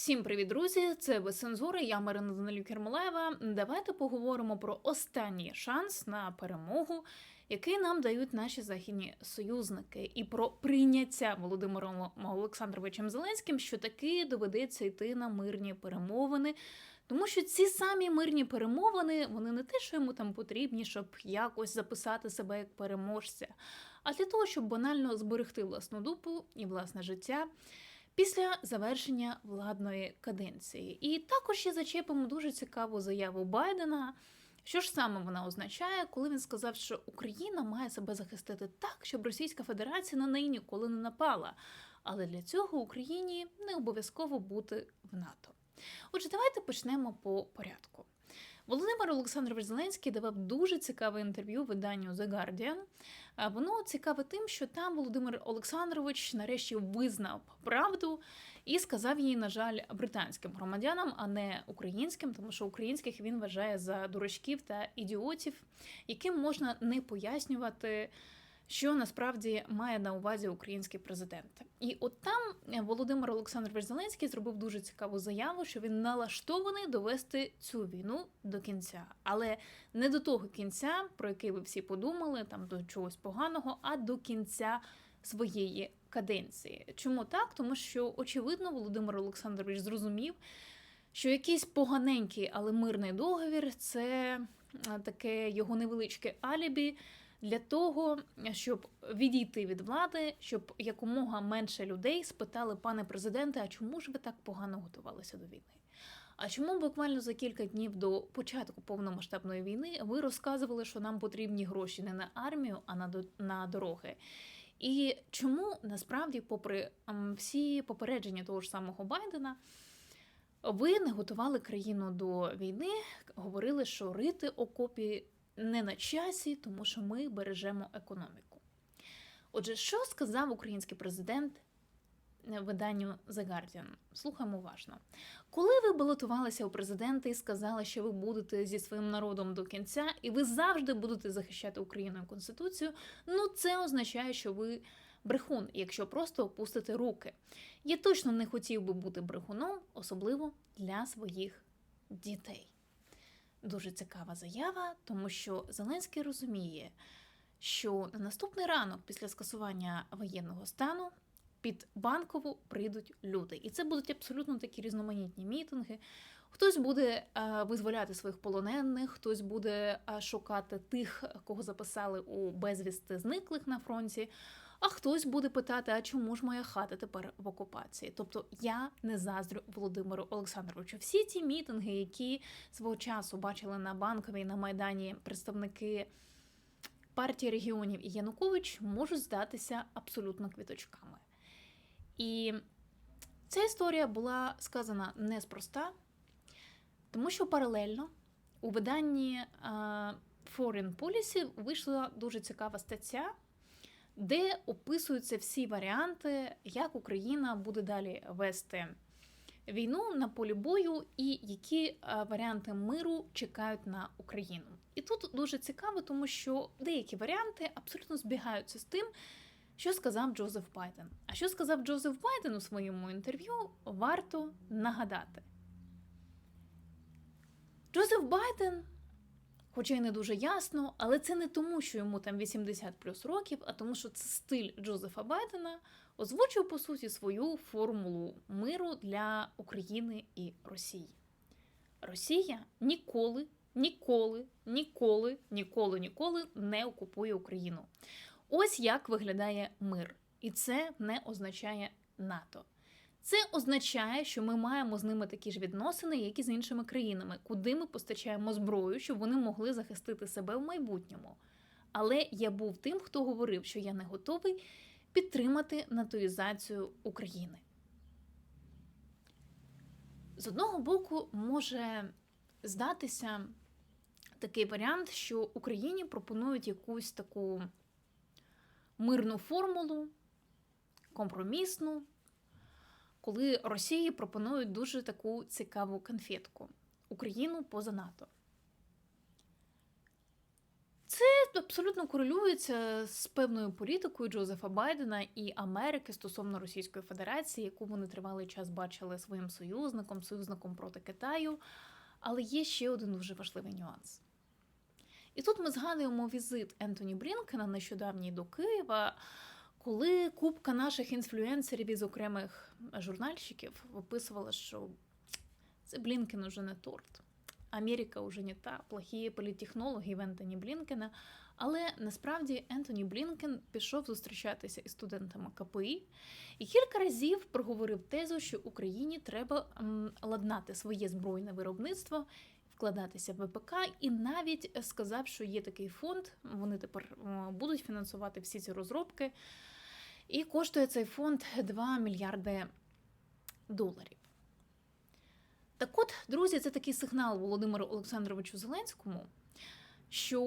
Всім привіт, друзі! Це без цензури. Я Марина Данилюк Кермолаєва. Давайте поговоримо про останній шанс на перемогу, який нам дають наші західні союзники, і про прийняття Володимиром Олександровичем Зеленським, що таки доведеться йти на мирні перемовини. Тому що ці самі мирні перемовини, вони не те, що йому там потрібні, щоб якось записати себе як переможця, а для того, щоб банально зберегти власну дупу і власне життя після завершення владної каденції. І також ще зачепимо дуже цікаву заяву Байдена. Що ж саме вона означає, коли він сказав, що Україна має себе захистити так, щоб Російська Федерація на неї ніколи не напала. Але для цього Україні не обов'язково бути в НАТО. Отже, давайте почнемо по порядку. Володимир Олександрович Зеленський давав дуже цікаве інтерв'ю виданню The Guardian. Воно цікаве тим, що там Володимир Олександрович нарешті визнав правду і сказав її, на жаль, британським громадянам, а не українським, тому що українських він вважає за дурачків та ідіотів, яким можна не пояснювати що насправді має на увазі український президент. І от там Володимир Олександрович Зеленський зробив дуже цікаву заяву, що він налаштований довести цю війну до кінця, але не до того кінця, про який ви всі подумали, там до чогось поганого, а до кінця своєї каденції. Чому так? Тому що очевидно Володимир Олександрович зрозумів. Що якийсь поганенький, але мирний договір це таке його невеличке алібі для того, щоб відійти від влади, щоб якомога менше людей спитали, пане президенте, а чому ж ви так погано готувалися до війни? А чому буквально за кілька днів до початку повномасштабної війни ви розказували, що нам потрібні гроші не на армію, а на на дороги? І чому насправді, попри всі попередження того ж самого Байдена, ви не готували країну до війни, говорили, що рити окопі не на часі, тому що ми бережемо економіку. Отже, що сказав український президент виданню The Guardian? Слухаємо уважно. Коли ви балотувалися у президенти і сказали, що ви будете зі своїм народом до кінця, і ви завжди будете захищати Україну і Конституцію, ну це означає, що ви брехун, якщо просто опустите руки. Я точно не хотів би бути брехуном, особливо для своїх дітей. Дуже цікава заява, тому що Зеленський розуміє, що на наступний ранок після скасування воєнного стану під банкову прийдуть люди, і це будуть абсолютно такі різноманітні мітинги. Хтось буде е, визволяти своїх полонених, хтось буде е, шукати тих, кого записали у безвісти зниклих на фронті. А хтось буде питати, а чому ж моя хата тепер в окупації? Тобто я не заздрю Володимиру Олександровичу. Всі ті мітинги, які свого часу бачили на банковій на майдані представники партії регіонів і Янукович, можуть здатися абсолютно квіточками. І ця історія була сказана неспроста, тому що паралельно у виданні Foreign Policy вийшла дуже цікава стаття де описуються всі варіанти, як Україна буде далі вести війну на полі бою, і які е, варіанти миру чекають на Україну. І тут дуже цікаво, тому що деякі варіанти абсолютно збігаються з тим. Що сказав Джозеф Байден? А що сказав Джозеф Байден у своєму інтерв'ю, варто нагадати. Джозеф Байден Хоча й не дуже ясно, але це не тому, що йому там 80 плюс років, а тому, що це стиль Джозефа Байдена озвучив по суті свою формулу миру для України і Росії. Росія ніколи, ніколи, ніколи, ніколи, ніколи не окупує Україну. Ось як виглядає мир, і це не означає НАТО. Це означає, що ми маємо з ними такі ж відносини, як і з іншими країнами, куди ми постачаємо зброю, щоб вони могли захистити себе в майбутньому. Але я був тим, хто говорив, що я не готовий підтримати натоїзацію України. З одного боку, може здатися такий варіант, що Україні пропонують якусь таку мирну формулу, компромісну коли Росії пропонують дуже таку цікаву конфетку Україну поза НАТО. Це абсолютно корелюється з певною політикою Джозефа Байдена і Америки стосовно Російської Федерації, яку вони тривалий час бачили своїм союзником, союзником проти Китаю. Але є ще один дуже важливий нюанс. І тут ми згадуємо візит Ентоні Блінкена нещодавній до Києва, коли купка наших інфлюенсерів із окремих журнальщиків виписувала, що це Блінкен уже не торт. Америка уже не та, плохі політтехнологи в Ентоні Блінкена. Але насправді Ентоні Блінкен пішов зустрічатися із студентами КПІ і кілька разів проговорив тезу, що Україні треба ладнати своє збройне виробництво, вкладатися в ВПК, і навіть сказав, що є такий фонд, вони тепер будуть фінансувати всі ці розробки. І коштує цей фонд 2 мільярди доларів. Так от, друзі, це такий сигнал Володимиру Олександровичу Зеленському, що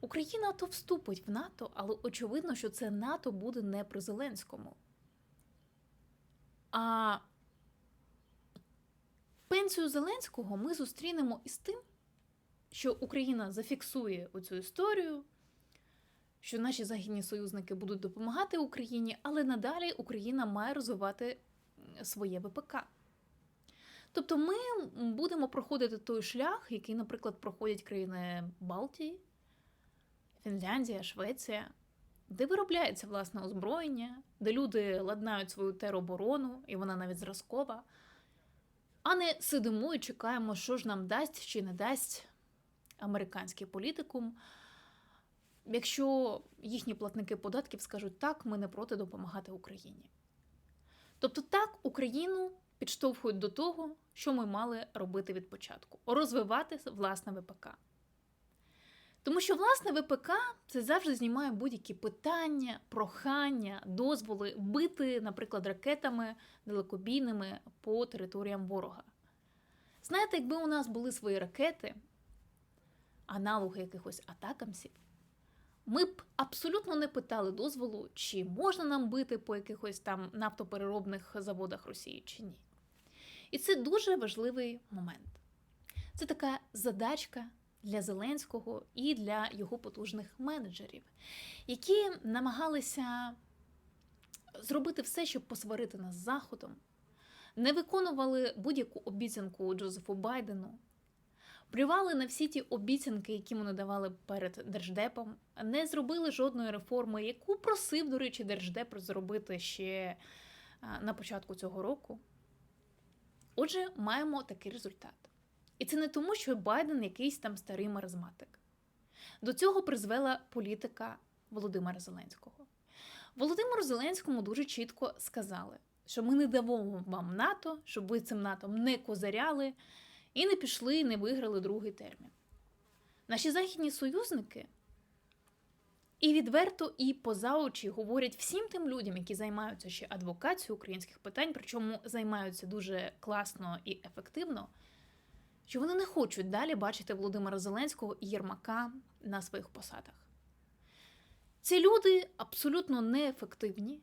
Україна то вступить в НАТО, але очевидно, що це НАТО буде не при Зеленському. А пенсію Зеленського ми зустрінемо із тим, що Україна зафіксує оцю історію, що наші західні союзники будуть допомагати Україні, але надалі Україна має розвивати своє ВПК. Тобто ми будемо проходити той шлях, який, наприклад, проходять країни Балтії, Фінляндія, Швеція, де виробляється власне озброєння, де люди ладнають свою тероборону, і вона навіть зразкова, а не сидимо і чекаємо, що ж нам дасть чи не дасть американський політикум. Якщо їхні платники податків скажуть так, ми не проти допомагати Україні. Тобто, так, Україну підштовхують до того, що ми мали робити від початку розвивати власне ВПК. Тому що власне ВПК це завжди знімає будь-які питання, прохання, дозволи бити, наприклад, ракетами далекобійними по територіям ворога. Знаєте, якби у нас були свої ракети, аналоги якихось атакамсів, ми б абсолютно не питали дозволу, чи можна нам бити по якихось там нафтопереробних заводах Росії чи ні. І це дуже важливий момент. Це така задачка для Зеленського і для його потужних менеджерів, які намагалися зробити все, щоб посварити нас з Заходом, не виконували будь-яку обіцянку Джозефу Байдену, плювали на всі ті обіцянки, які вони давали перед держдепом, не зробили жодної реформи, яку просив, до речі, держдеп зробити ще на початку цього року. Отже, маємо такий результат. І це не тому, що Байден якийсь там старий маразматик. До цього призвела політика Володимира Зеленського. Володимиру Зеленському дуже чітко сказали, що ми не дамо вам НАТО, щоб ви цим НАТО не козаряли і не пішли, і не виграли другий термін. Наші західні союзники і відверто, і поза очі говорять всім тим людям, які займаються ще адвокацією українських питань, причому займаються дуже класно і ефективно, що вони не хочуть далі бачити Володимира Зеленського і Єрмака на своїх посадах. Ці люди абсолютно неефективні.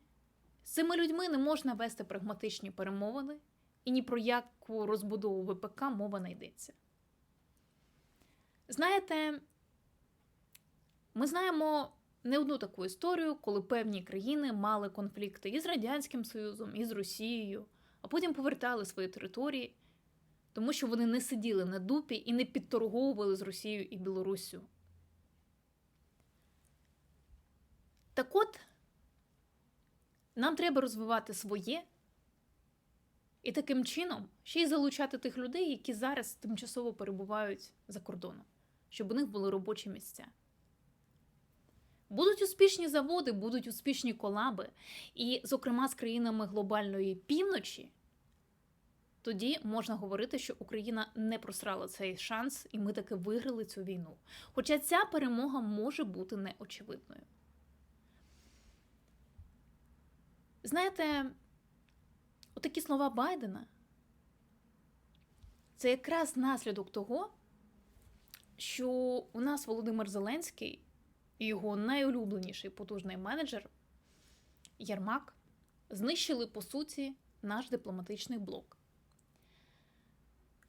З цими людьми не можна вести прагматичні перемовини, і ні про яку розбудову ВПК мова не йдеться. Знаєте, ми знаємо не одну таку історію, коли певні країни мали конфлікти із Радянським Союзом, і з Росією, а потім повертали свої території, тому що вони не сиділи на дупі і не підторговували з Росією і Білоруссю. Так от, нам треба розвивати своє і таким чином ще й залучати тих людей, які зараз тимчасово перебувають за кордоном, щоб у них були робочі місця. Будуть успішні заводи, будуть успішні колаби, і, зокрема, з країнами глобальної півночі, тоді можна говорити, що Україна не просрала цей шанс, і ми таки виграли цю війну. Хоча ця перемога може бути неочевидною. Знаєте, отакі слова Байдена це якраз наслідок того, що у нас Володимир Зеленський і його найулюбленіший потужний менеджер Єрмак знищили по суті наш дипломатичний блок.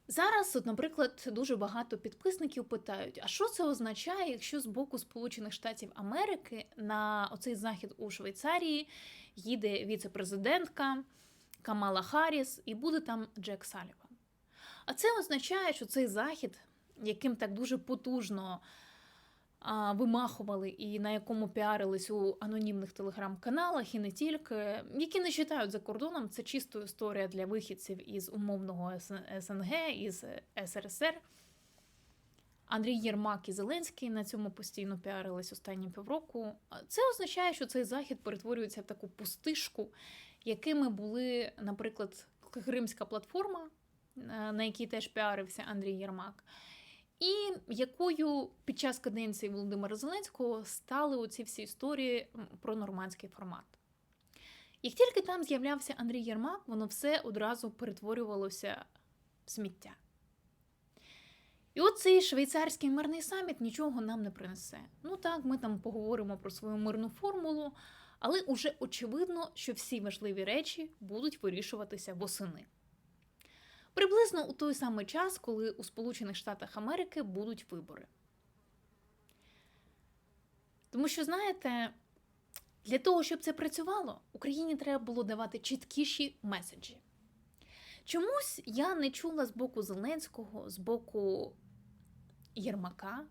Зараз, от, наприклад, дуже багато підписників питають: а що це означає, якщо з боку Сполучених Штатів Америки на оцей захід у Швейцарії їде віце-президентка Камала Харріс і буде там Джек Саліван? А це означає, що цей захід, яким так дуже потужно а, вимахували і на якому піарились у анонімних телеграм-каналах, і не тільки, які не читають за кордоном, це чисто історія для вихідців із умовного СНГ, із СРСР. Андрій Єрмак і Зеленський на цьому постійно піарились останні півроку. Це означає, що цей захід перетворюється в таку пустишку, якими були, наприклад, Кримська платформа, на якій теж піарився Андрій Єрмак, і якою під час каденції Володимира Зеленського стали оці всі історії про нормандський формат. Як тільки там з'являвся Андрій Єрмак, воно все одразу перетворювалося в сміття. І от цей швейцарський мирний саміт нічого нам не принесе. Ну так, ми там поговоримо про свою мирну формулу, але уже очевидно, що всі важливі речі будуть вирішуватися восени. Приблизно у той самий час, коли у Сполучених Штатах Америки будуть вибори. Тому що, знаєте, для того, щоб це працювало, Україні треба було давати чіткіші меседжі. Чомусь я не чула з боку Зеленського, з боку Єрмака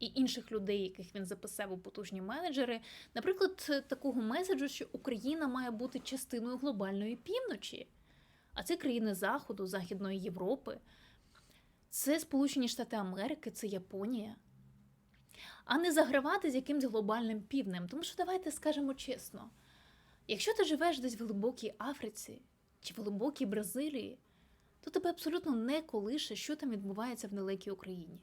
і інших людей, яких він записав у потужні менеджери, наприклад, такого меседжу, що Україна має бути частиною глобальної півночі. А це країни Заходу, Західної Європи, це Сполучені Штати Америки, це Японія. А не загравати з якимсь глобальним півднем. Тому що давайте скажемо чесно: якщо ти живеш десь в глибокій Африці чи в глибокій Бразилії, то тебе абсолютно не колише, що там відбувається в далекій Україні.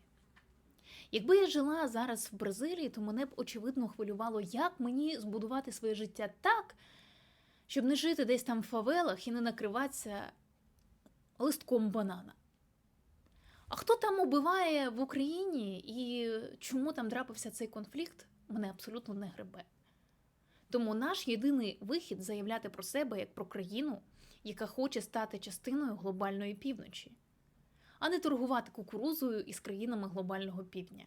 Якби я жила зараз в Бразилії, то мене б очевидно хвилювало, як мені збудувати своє життя так, щоб не жити десь там в фавелах і не накриватися листком банана. А хто там убиває в Україні і чому там трапився цей конфлікт, мене абсолютно не гребе. Тому наш єдиний вихід заявляти про себе як про країну, яка хоче стати частиною глобальної півночі, а не торгувати кукурузою із країнами глобального півдня.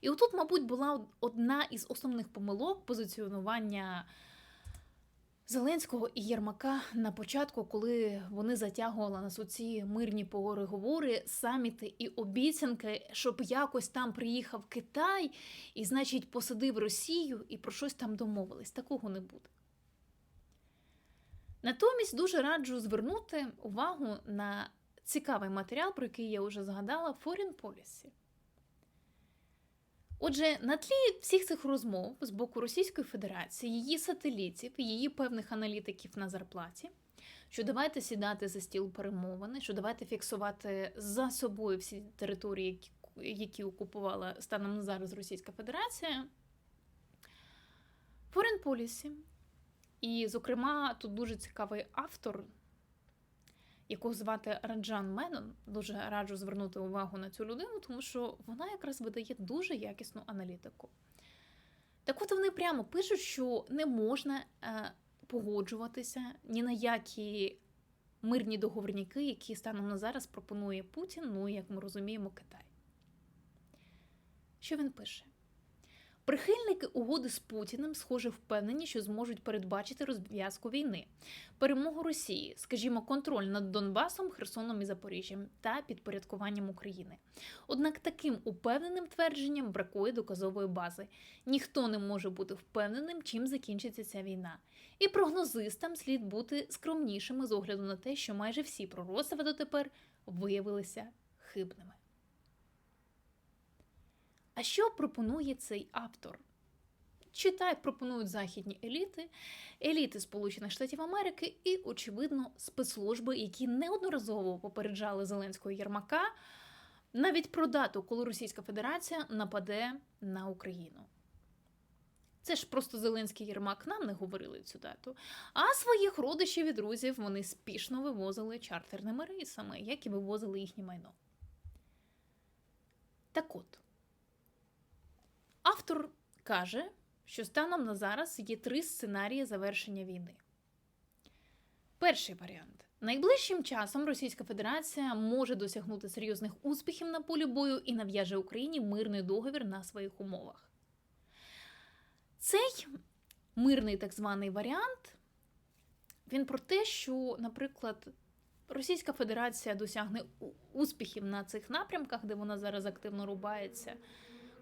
І отут, мабуть, була одна із основних помилок позиціонування. Зеленського і Єрмака на початку, коли вони затягували нас у ці мирні переговори, саміти і обіцянки, щоб якось там приїхав Китай і, значить, посадив Росію і про щось там домовились. Такого не буде. Натомість дуже раджу звернути увагу на цікавий матеріал, про який я вже згадала Foreign Policy. Отже, на тлі всіх цих розмов з боку Російської Федерації, її сателітів, її певних аналітиків на зарплаті, що давайте сідати за стіл перемовини, що давайте фіксувати за собою всі території, які окупувала станом зараз Російська Федерація, Foreign Policy. І, зокрема, тут дуже цікавий автор якого звати Раджан Менон. Дуже раджу звернути увагу на цю людину, тому що вона якраз видає дуже якісну аналітику. Так от вони прямо пишуть, що не можна е, погоджуватися ні на які мирні договорняки, які станом на зараз пропонує Путін, ну як ми розуміємо, Китай. Що він пише? Прихильники угоди з Путіним, схоже, впевнені, що зможуть передбачити розв'язку війни, перемогу Росії, скажімо, контроль над Донбасом, Херсоном і Запоріжжям та підпорядкуванням України. Однак таким упевненим твердженням бракує доказової бази. Ніхто не може бути впевненим, чим закінчиться ця війна. І прогнозистам слід бути скромнішими з огляду на те, що майже всі пророцтва дотепер виявилися хибними. А що пропонує цей автор? Чи так пропонують західні еліти, еліти Сполучених Штатів Америки і, очевидно, спецслужби, які неодноразово попереджали Зеленського Єрмака навіть про дату, коли Російська Федерація нападе на Україну. Це ж просто Зеленський Єрмак нам не говорили цю дату. А своїх родичів і друзів вони спішно вивозили чартерними рейсами, як і вивозили їхнє майно. Так от. Автор каже, що станом на зараз є три сценарії завершення війни. Перший варіант Найближчим часом Російська Федерація може досягнути серйозних успіхів на полі бою і нав'яже Україні мирний договір на своїх умовах. Цей мирний так званий варіант він про те, що, наприклад, Російська Федерація досягне успіхів на цих напрямках, де вона зараз активно рубається.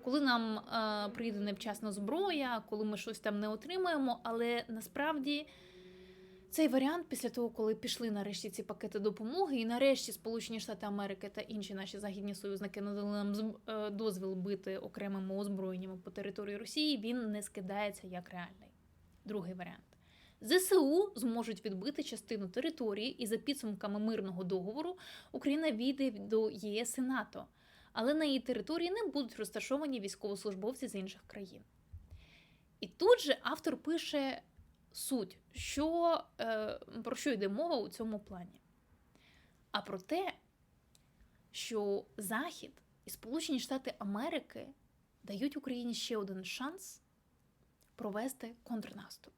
Коли нам е, прийде невчасна зброя, коли ми щось там не отримаємо, але насправді цей варіант, після того, коли пішли нарешті ці пакети допомоги, і нарешті Сполучені Штати Америки та інші наші західні союзники надали нам е, дозвіл бити окремими озброєннями по території Росії, він не скидається як реальний. Другий варіант. ЗСУ зможуть відбити частину території, і за підсумками мирного договору Україна війде до ЄС і НАТО, але на її території не будуть розташовані військовослужбовці з інших країн. І тут же автор пише суть, що, е, про що йде мова у цьому плані. А про те, що Захід і Сполучені Штати Америки дають Україні ще один шанс провести контрнаступ.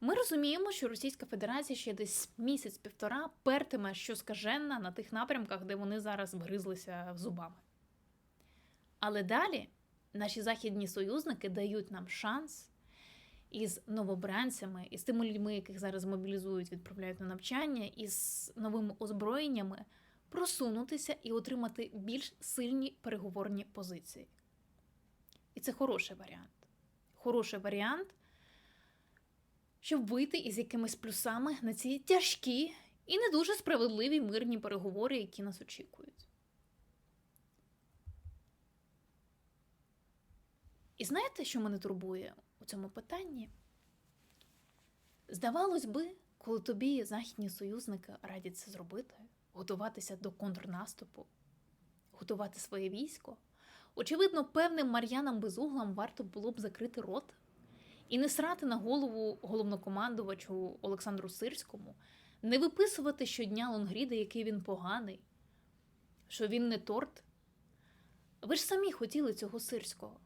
Ми розуміємо, що Російська Федерація ще десь місяць-півтора пертиме що скаженна на тих напрямках, де вони зараз вгризлися зубами. Але далі наші західні союзники дають нам шанс із новобранцями, із тими людьми, яких зараз мобілізують, відправляють на навчання, із новими озброєннями просунутися і отримати більш сильні переговорні позиції. І це хороший варіант. Хороший варіант, щоб вийти із якимись плюсами на ці тяжкі і не дуже справедливі мирні переговори, які нас очікують. І знаєте, що мене турбує у цьому питанні? Здавалось би, коли тобі західні союзники радять це зробити, готуватися до контрнаступу, готувати своє військо, очевидно, певним мар'янам безуглам варто було б закрити рот і не срати на голову головнокомандувачу Олександру Сирському, не виписувати щодня Лонгріда, який він поганий, що він не торт. Ви ж самі хотіли цього сирського.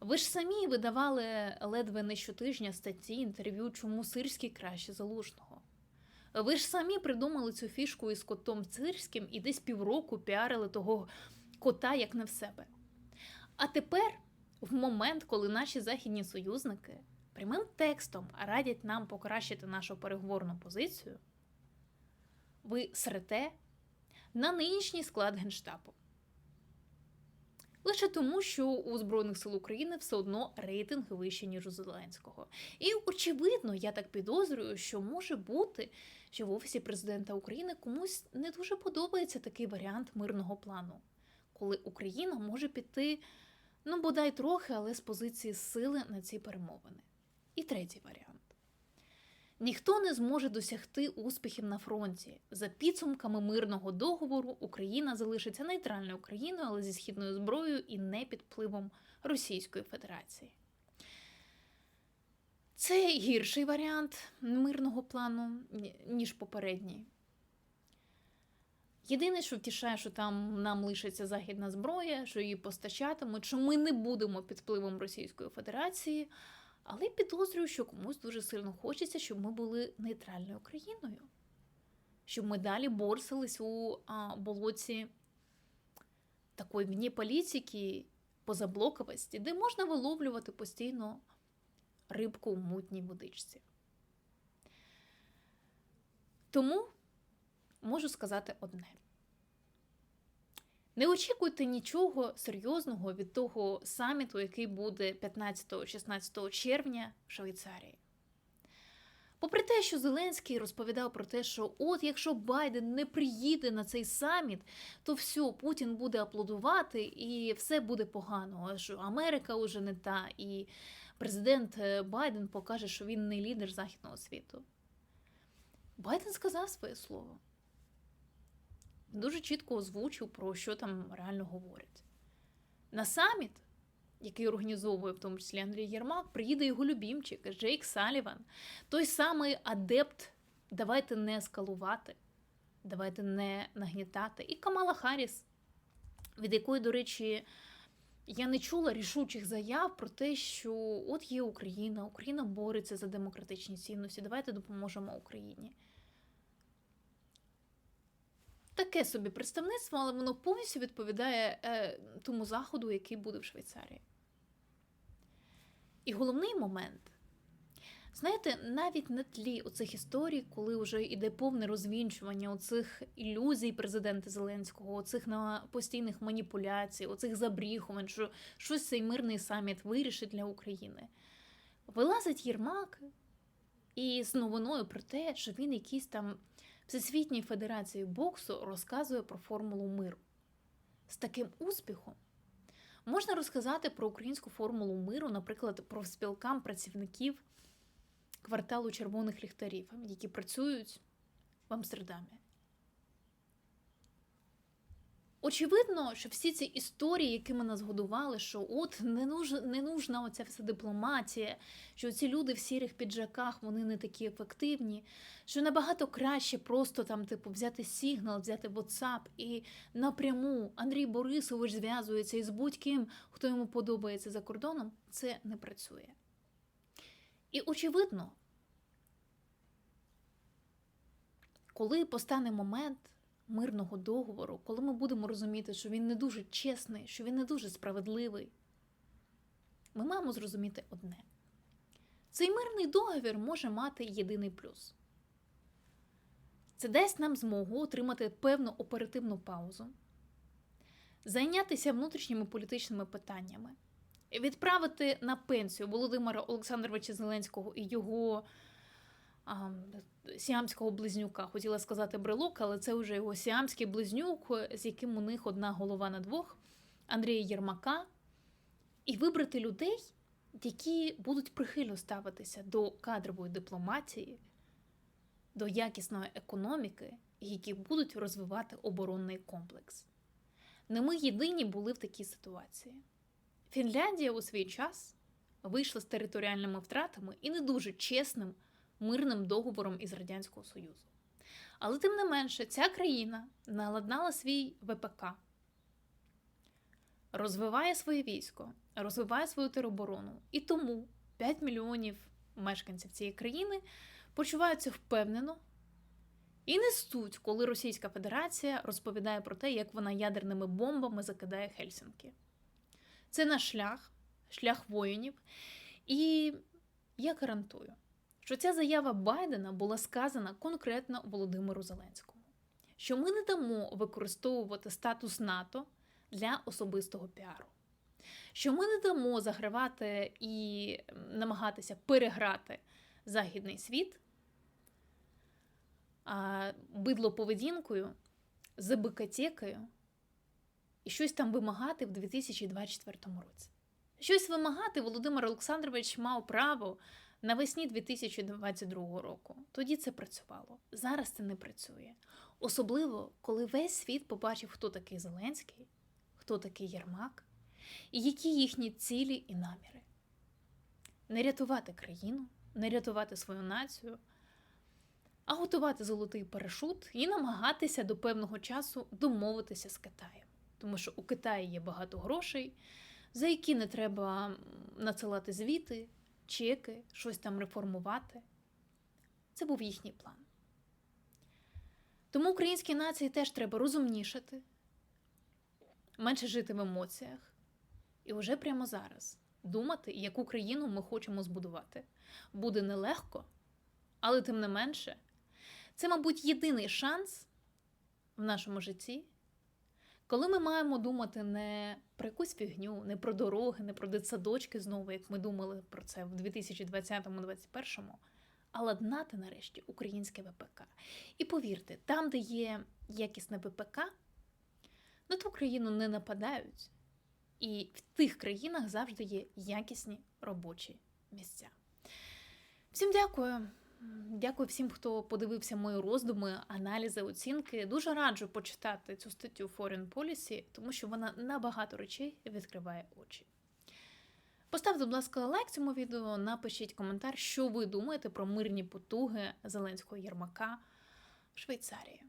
Ви ж самі видавали ледве не щотижня статті інтерв'ю, чому сирський краще залужного. Ви ж самі придумали цю фішку із котом сирським і десь півроку піарили того кота як не в себе. А тепер, в момент, коли наші західні союзники прямим текстом радять нам покращити нашу переговорну позицію, ви срете на нинішній склад Генштабу. Лише тому, що у Збройних сил України все одно рейтинг вищий, ніж у Зеленського. І очевидно, я так підозрюю, що може бути, що в Офісі президента України комусь не дуже подобається такий варіант мирного плану, коли Україна може піти, ну бодай трохи, але з позиції сили на ці перемовини. І третій варіант. Ніхто не зможе досягти успіхів на фронті. За підсумками мирного договору Україна залишиться нейтральною країною, але зі східною зброєю і не під впливом Російської Федерації. Це гірший варіант мирного плану, ніж попередній. Єдине, що втішає, що там нам лишиться західна зброя, що її постачатимуть, що ми не будемо під впливом Російської Федерації. Але підозрюю, що комусь дуже сильно хочеться, щоб ми були нейтральною країною, щоб ми далі борсились у а, болоті такої вні політики, позаблоковості, де можна виловлювати постійно рибку у мутній водичці. Тому можу сказати одне. Не очікуйте нічого серйозного від того саміту, який буде 15-16 червня в Швейцарії. Попри те, що Зеленський розповідав про те, що от якщо Байден не приїде на цей саміт, то все, Путін буде аплодувати і все буде погано. Що Америка вже не та, і президент е, Байден покаже, що він не лідер західного світу. Байден сказав своє слово дуже чітко озвучив, про що там реально говорять. На саміт, який організовує в тому числі Андрій Єрмак, приїде його любімчик Джейк Саліван, той самий адепт. Давайте не ескалувати, давайте не нагнітати. І Камала Харріс, від якої, до речі, я не чула рішучих заяв про те, що от є Україна, Україна бореться за демократичні цінності, давайте допоможемо Україні. Таке собі представництво, але воно повністю відповідає е, тому заходу, який буде в Швейцарії. І головний момент. Знаєте, навіть на тлі оцих історій, коли вже йде повне розвінчування оцих ілюзій президента Зеленського, оцих на постійних маніпуляцій, оцих забріхувань, що щось цей мирний саміт вирішить для України. Вилазить Єрмак і з новиною про те, що він якийсь там Всесвітній Федерації боксу розказує про формулу миру. З таким успіхом можна розказати про українську формулу миру, наприклад, про спілкам працівників кварталу червоних ліхтарів, які працюють в Амстердамі. Очевидно, що всі ці історії, якими нас годували, що от не нужна, не нужна оця вся дипломатія, що ці люди в сірих піджаках вони не такі ефективні, що набагато краще просто там, типу, взяти сигнал, взяти WhatsApp і напряму Андрій Борисович зв'язується із будь-ким, хто йому подобається за кордоном, це не працює. І очевидно, коли постане момент мирного договору, коли ми будемо розуміти, що він не дуже чесний, що він не дуже справедливий, ми маємо зрозуміти одне: цей мирний договір може мати єдиний плюс. Це дасть нам змогу отримати певну оперативну паузу, зайнятися внутрішніми політичними питаннями, відправити на пенсію Володимира Олександровича Зеленського і його а, сіамського близнюка. Хотіла сказати брелок, але це вже його сіамський близнюк, з яким у них одна голова на двох Андрія Єрмака, і вибрати людей, які будуть прихильно ставитися до кадрової дипломатії, до якісної економіки, які будуть розвивати оборонний комплекс. Не ми єдині були в такій ситуації. Фінляндія у свій час вийшла з територіальними втратами і не дуже чесним мирним договором із Радянського Союзу. Але тим не менше, ця країна наладнала свій ВПК, розвиває своє військо, розвиває свою тероборону. І тому 5 мільйонів мешканців цієї країни почуваються впевнено і нестуть, коли Російська Федерація розповідає про те, як вона ядерними бомбами закидає Хельсінки. Це наш шлях, шлях воїнів. І я гарантую, що ця заява Байдена була сказана конкретно Володимиру Зеленському, що ми не дамо використовувати статус НАТО для особистого піару, що ми не дамо загравати і намагатися переграти західний світ а, бидлоповедінкою, забикатєкою і щось там вимагати в 2024 році. Щось вимагати Володимир Олександрович мав право навесні 2022 року. Тоді це працювало. Зараз це не працює. Особливо, коли весь світ побачив, хто такий Зеленський, хто такий Єрмак і які їхні цілі і наміри. Не рятувати країну, не рятувати свою націю, а готувати золотий парашут і намагатися до певного часу домовитися з Китаєм. Тому що у Китаї є багато грошей, за які не треба надсилати звіти, чеки, щось там реформувати. Це був їхній план. Тому українській нації теж треба розумнішати, менше жити в емоціях, і вже прямо зараз думати, яку країну ми хочемо збудувати. Буде нелегко, але тим не менше, це, мабуть, єдиний шанс в нашому житті. Коли ми маємо думати не про якусь фігню, не про дороги, не про дитсадочки знову, як ми думали про це в 2020-2021, а ладнати нарешті українське ВПК. І повірте, там, де є якісне ВПК, на ту країну не нападають. І в тих країнах завжди є якісні робочі місця. Всім дякую. Дякую всім, хто подивився мої роздуми, аналізи, оцінки. Дуже раджу почитати цю статтю Foreign Policy, тому що вона на багато речей відкриває очі. Поставте, будь ласка, лайк цьому відео, напишіть коментар, що ви думаєте про мирні потуги Зеленського Єрмака в Швейцарії.